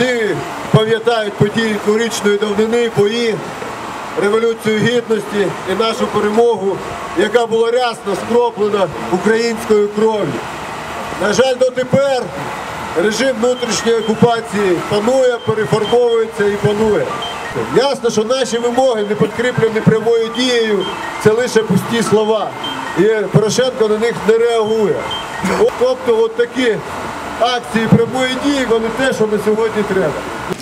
Всі пам'ятають події дворічної давнини, бої, Революцію Гідності і нашу перемогу, яка була рясно скроплена українською кров'ю. На жаль, дотепер режим внутрішньої окупації панує, переформовується і панує. Ясно, що наші вимоги не підкріплені прямою дією, це лише пусті слова. І Порошенко на них не реагує. Тобто, от такі акції прямої дії, вони те, що на сьогодні треба.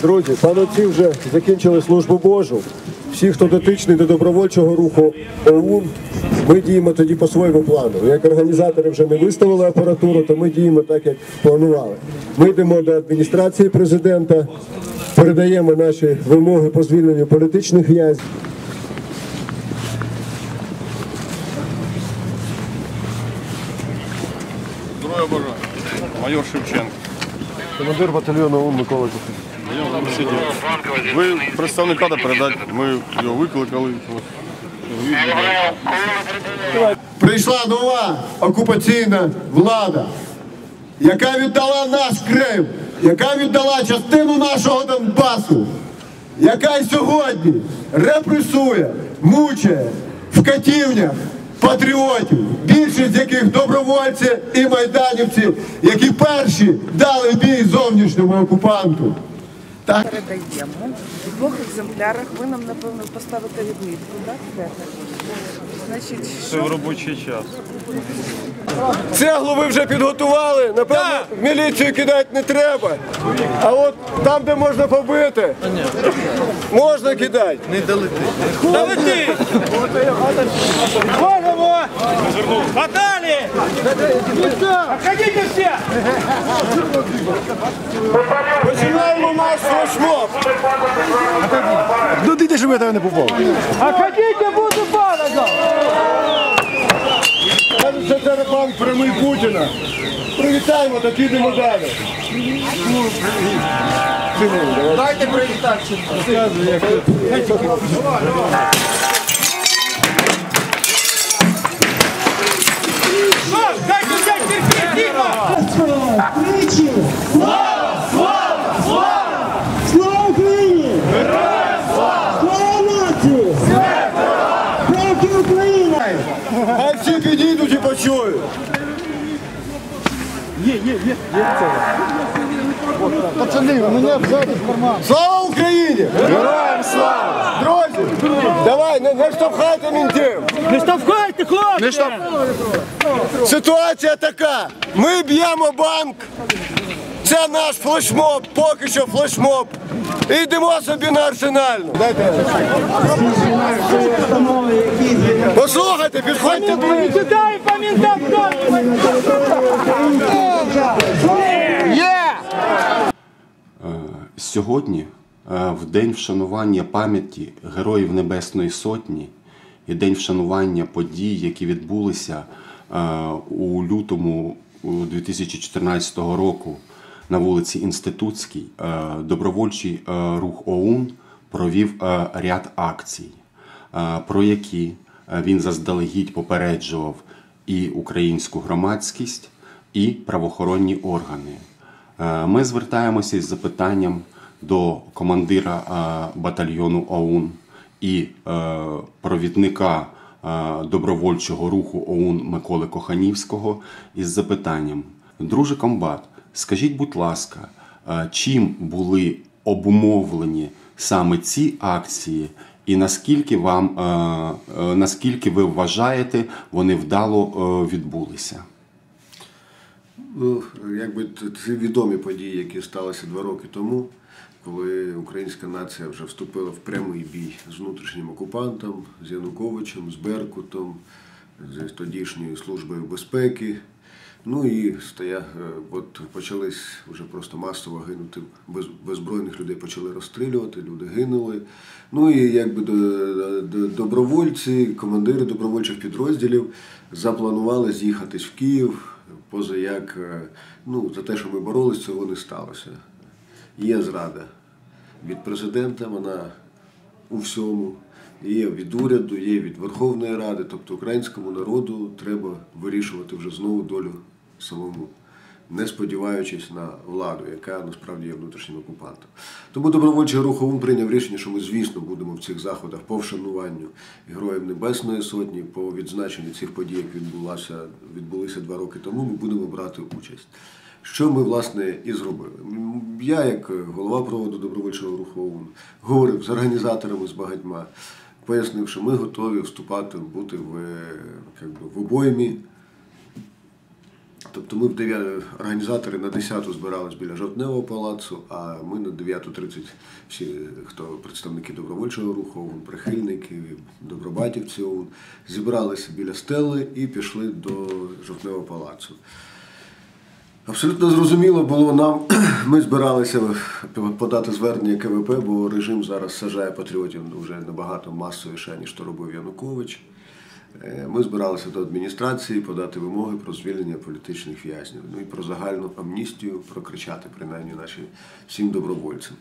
Друзі, пановці вже закінчили службу Божу. Всі, хто дотичний до добровольчого руху ОУН, ми діємо тоді по своєму плану. Як організатори вже не виставили апаратуру, то ми діємо так, як планували. Ми йдемо до адміністрації президента, передаємо наші вимоги по звільненню політичних в'язнів. Майор Шевченко. Командир батальйону ОУН Микола Ви представника да передати, ми його викликали. Прийшла нова окупаційна влада, яка віддала наш Крим, яка віддала частину нашого Донбасу, яка й сьогодні репресує, мучає в катівнях патріотів, більшість яких добровольці і майданівці, які перші дали бій зовнішньому окупанту. Так. передаємо. В двох екземплярах ви нам, напевно, поставите відмітку, так? Значить, Це в робочий час. Цеглу ви вже підготували, напевно, в міліцію кидати не треба. А от там, де можна побити, можна кидати. Долети! Можемо! Подали! Отходите все! Починаємо наш флешмоб. Ну ти щоб я тебе не попав. Отходите, буду падать! Кажуть, це репан прямий Путіна. Привітаємо та підемо далі. Дайте привітати. Дайте Пацани, у мене в карман. Слава Україні! Героям слава! Друзі, давай, не, не штовхайте мінтів. Не штовхайте, хлопці! Ситуація така. Ми б'ємо банк. Це наш флешмоб, поки що флешмоб. І йдемо собі на арсенальну. Дайте. Послухайте, підходьте ближче. И Сьогодні, е, в день вшанування пам'яті Героїв Небесної Сотні і день вшанування подій, які відбулися е, у лютому 2014 року на вулиці Інститутській, е, добровольчий е, рух ОУН провів е, ряд акцій, е, про які е, він заздалегідь попереджував і українську громадськість, і правоохоронні органи. Е, Ми звертаємося із запитанням до командира е, батальйону ОУН і е, провідника е, добровольчого руху ОУН Миколи Коханівського із запитанням: Друже комбат, скажіть, будь ласка, е, чим були обумовлені саме ці акції, і наскільки вам е, е, наскільки ви вважаєте, вони вдало е, відбулися? Ну, якби це відомі події, які сталися два роки тому, коли українська нація вже вступила в прямий бій з внутрішнім окупантом, з Януковичем, з Беркутом, з тодішньою службою безпеки. Ну і стоя, е, от почались вже просто масово гинути без, беззбройних людей почали розстрілювати, люди гинули. Ну і якби до- до- добровольці, командири добровольчих підрозділів запланували з'їхатись в Київ, поза як е, ну, за те, що ми боролися, цього не сталося. Є зрада від президента, вона у всьому. Є від уряду, є від Верховної Ради, тобто українському народу треба вирішувати вже знову долю самому. не сподіваючись на владу, яка насправді є внутрішнім окупантом. Тому добровольчий рух ОУН прийняв рішення, що ми, звісно, будемо в цих заходах по вшануванню Героїв Небесної Сотні, по відзначенню цих подій, як відбулася, відбулися два роки тому, ми будемо брати участь. Що ми, власне, і зробили. Я, як голова проводу добровольчого руху ОУН, говорив з організаторами, з багатьма, пояснив, що ми готові вступати, бути в, як в обоймі. Тобто ми в 9, організатори на 10 збирались біля Жовтневого палацу, а ми на 9.30 всі, хто представники добровольчого руху, прихильники, добробатівці зібралися біля стели і пішли до Жовтневого палацу. Абсолютно зрозуміло було нам. Ми збиралися подати звернення КВП, бо режим зараз сажає патріотів вже набагато масовіше, ніж то робив Янукович. Е, Ми збиралися до адміністрації подати вимоги про звільнення політичних в'язнів, ну і про загальну амністію, прокричати принаймні наші всім добровольцям.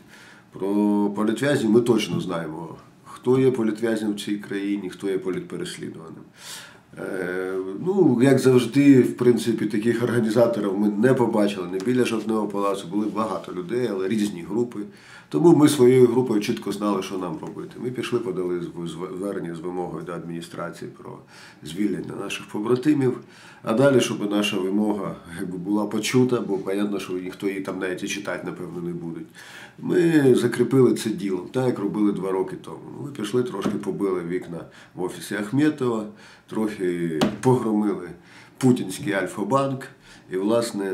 Про політв'язнів ми точно знаємо, хто є політв'язнем в цій країні, хто є політпереслідуваним. Е, Ну, як завжди, в принципі, таких організаторів ми не побачили не біля Жовтневого палацу, були багато людей, але різні групи. Тому ми своєю групою чітко знали, що нам робити. Ми пішли, подали звернення з вимогою до адміністрації про звільнення наших побратимів. А далі, щоб наша вимога була почута, бо понятно, що ніхто її там навіть і читати, напевно, не буде. Ми закріпили це ділом, так як робили два роки тому. Ми пішли, трошки побили вікна в офісі Ахметова, трохи погромили путінський Альфа-банк і, власне,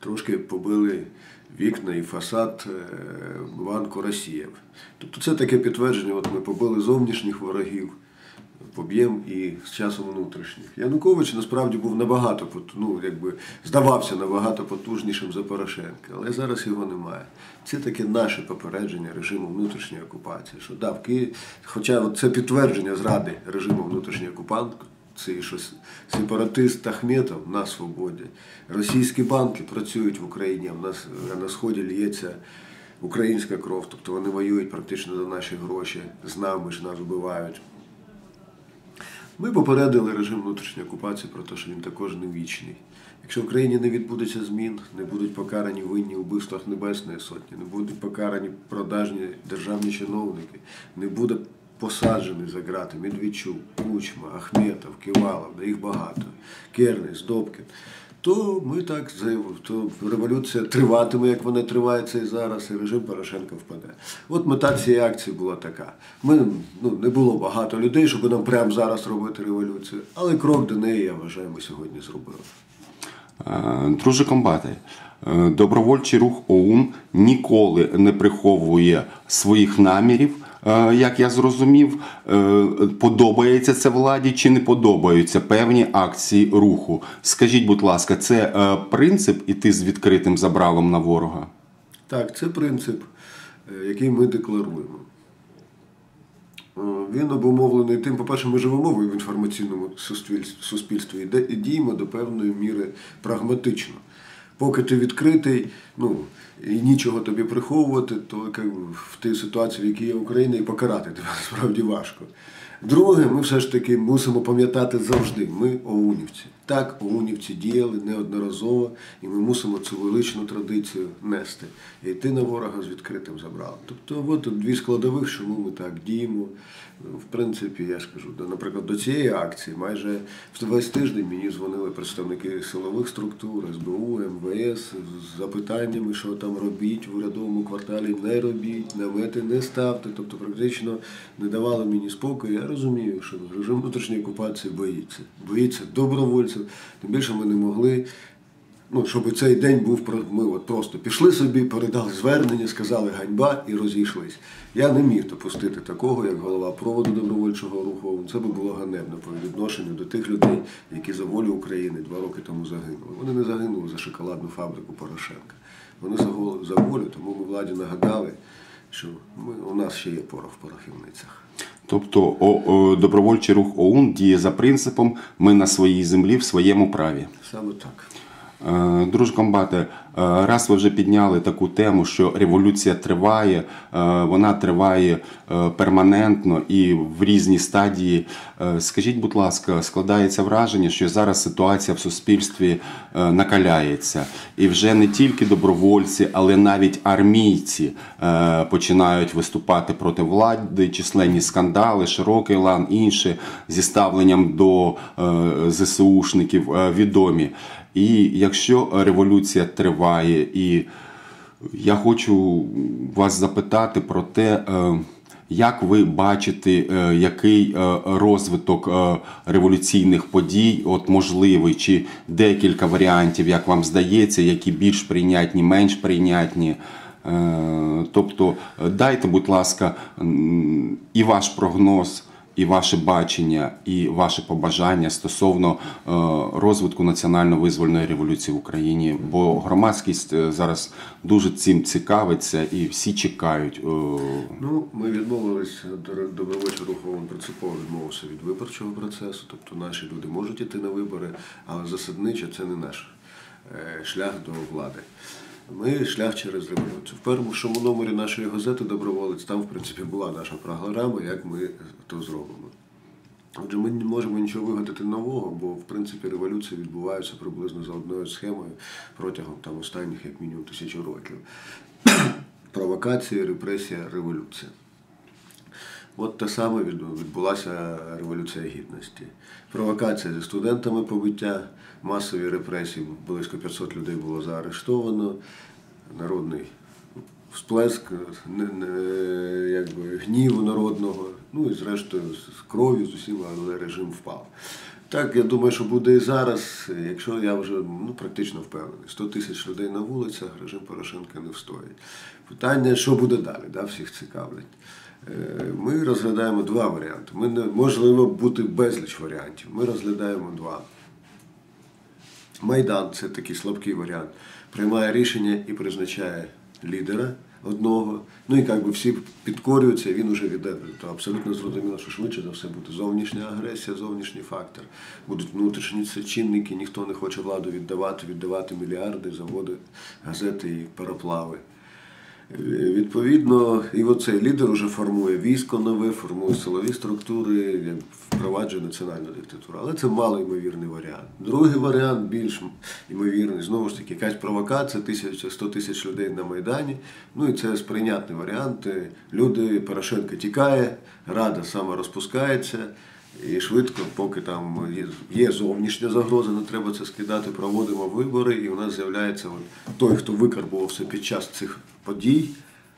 трошки побили вікна і фасад е, банку Росіїв. Тобто це таке підтвердження, от ми побили зовнішніх ворогів, поб'ємо і з часом внутрішніх. Янукович насправді був набагато, ну, якби, здавався набагато потужнішим за Порошенка, але зараз його немає. Це таке наше попередження режиму внутрішньої окупації. Що, да, в Києві, хоча це підтвердження зради режиму внутрішньої окупації, що сепаратист Ахметов на свободі. Російські банки працюють в Україні, а в нас на сході лється українська кров, тобто вони воюють практично за наші гроші, з нами ж нас вбивають. Ми попередили режим внутрішньої окупації про те, що він також не вічний. Якщо в Україні не відбудеться змін, не будуть покарані винні у вбивствах Небесної Сотні, не будуть покарані продажні державні чиновники, не буде посаджений за грати Медведчук, Кучма, Ахметов, Ківалов, да їх багато, Кернес, Добкін, то ми так то революція триватиме, як вона триває це і зараз, і режим Порошенка впаде. От мета цієї акції була така. Ми ну, не було багато людей, щоб нам прямо зараз робити революцію, але крок до неї, я вважаю, ми сьогодні зробили. Е, Друже комбате, е, добровольчий рух ОУН ніколи не приховує своїх намірів. Е, Як я зрозумів, Е, подобається це владі чи не подобаються певні акції руху. Скажіть, будь ласка, це е, принцип іти з відкритим забралом на ворога? Так, це принцип, який ми декларуємо. Він обумовлений тим, по-перше, ми живемо в інформаційному суспільстві- і діємо до певної міри прагматично. Поки ти відкритий, ну і нічого тобі приховувати, то як в тій ситуації, в якій є Україна, і покарати тебе насправді важко. Друге, ми все ж таки мусимо пам'ятати завжди, ми оунівці. Так, оунівці діяли неодноразово, і ми мусимо цю величну традицію нести і йти на ворога з відкритим забралом. Тобто, от дві складових, чому ми так діємо. В принципі, я ж кажу, до- наприклад, до цієї акції майже весь тиждень мені дзвонили представники силових структур, СБУ, МВС з запитаннями, що там робіть в урядовому кварталі, не робіть, намети не ставте. Тобто, практично не давало мені спокою. Я розумію, що режим внутрішньої окупації боїться. Боїться добровольців. Тим більше ми не могли ну, щоб цей день був про- ми от просто пішли собі, передали звернення, сказали ганьба і розійшлись. Я не міг допустити такого, як голова проводу добровольчого руху. Це би було ганебно по відношенню до тих людей, які за волю України два роки тому загинули. Вони не загинули за шоколадну фабрику Порошенка. Вони за волю тому ми владі нагадали, що ми, у нас ще є порох в порохівницях. Тобто о, о, добровольчий рух ОУН діє за принципом ми на своїй землі в своєму праві. Саме так. Е, Друже е, раз ви вже підняли таку тему, що революція триває, е, вона триває перманентно і в різні стадії. Скажіть, будь ласка, складається враження, що зараз ситуація в суспільстві накаляється, і вже не тільки добровольці, але навіть армійці починають виступати проти влади, численні скандали, широкий лан, інші зі ставленням до ЗСУшників відомі. І якщо революція триває, і я хочу вас запитати про те, е, як ви бачите, е, який е, розвиток революційних подій от можливий, чи декілька варіантів, як вам здається, які більш прийнятні, менш прийнятні. Тобто, дайте, будь ласка, і ваш прогноз, і ваше бачення, і ваше побажання стосовно е, розвитку національно-визвольної революції в Україні. Бо громадськість е, зараз дуже цим цікавиться і всі чекають. е, Ну, ми відмовились до- добровольчий рух принципово відмовився від виборчого процесу. Тобто наші люди можуть іти на вибори, але засадничо це не наш шлях до влади. Ми шлях через революцію. В першому номері нашої газети Доброволець там, в принципі, була наша програма, як ми то зробимо. Отже, ми не можемо нічого вигадати нового, бо в принципі революції відбуваються приблизно за одною схемою протягом там останніх як мінімум тисячу років. Провокація, репресія, революція. От те саме відбулася Революція Гідності. Провокація зі студентами побиття, масові репресії, близько 500 людей було заарештовано, народний всплеск якби, гніву народного, ну і зрештою з кров'ю, з усім, але режим впав. Так, я думаю, що буде і зараз, якщо я вже ну, практично впевнений. 100 тисяч людей на вулицях, режим Порошенка не встоїть. Питання, що буде далі, да, всіх цікавлять. Е, Ми розглядаємо два варіанти. Ми не можливо бути безліч варіантів. Ми розглядаємо два. Майдан це такий слабкий варіант. Приймає рішення і призначає лідера одного. Ну і як би всі підкорюються, він уже віде. То абсолютно зрозуміло, що швидше за все буде зовнішня агресія, зовнішній фактор. Будуть внутрішні чинники, ніхто не хоче владу віддавати, віддавати мільярди, заводи, газети і пароплави. Відповідно, і оцей лідер вже формує військо нове, формує силові структури, впроваджує національну диктатуру. Але це малоймовірний варіант. Другий варіант більш ймовірний, знову ж таки, якась провокація, тисяча, 100 тисяч людей на Майдані. Ну і це сприйнятний варіант. Люди, Порошенко тікає, Рада саме розпускається. І швидко, поки там є, зовнішня загроза, не треба це скидати, проводимо вибори, і у нас з'являється той, хто викарбувався під час цих подій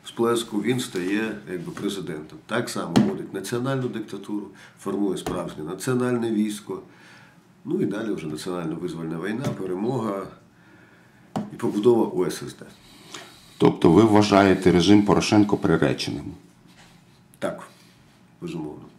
сплеску, він стає якби президентом. Так само вводить національну диктатуру, формує справжнє національне військо. Ну і далі вже національно визвольна війна, перемога і побудова УССД. Тобто ви вважаєте режим Порошенко приреченим? Так, безумовно.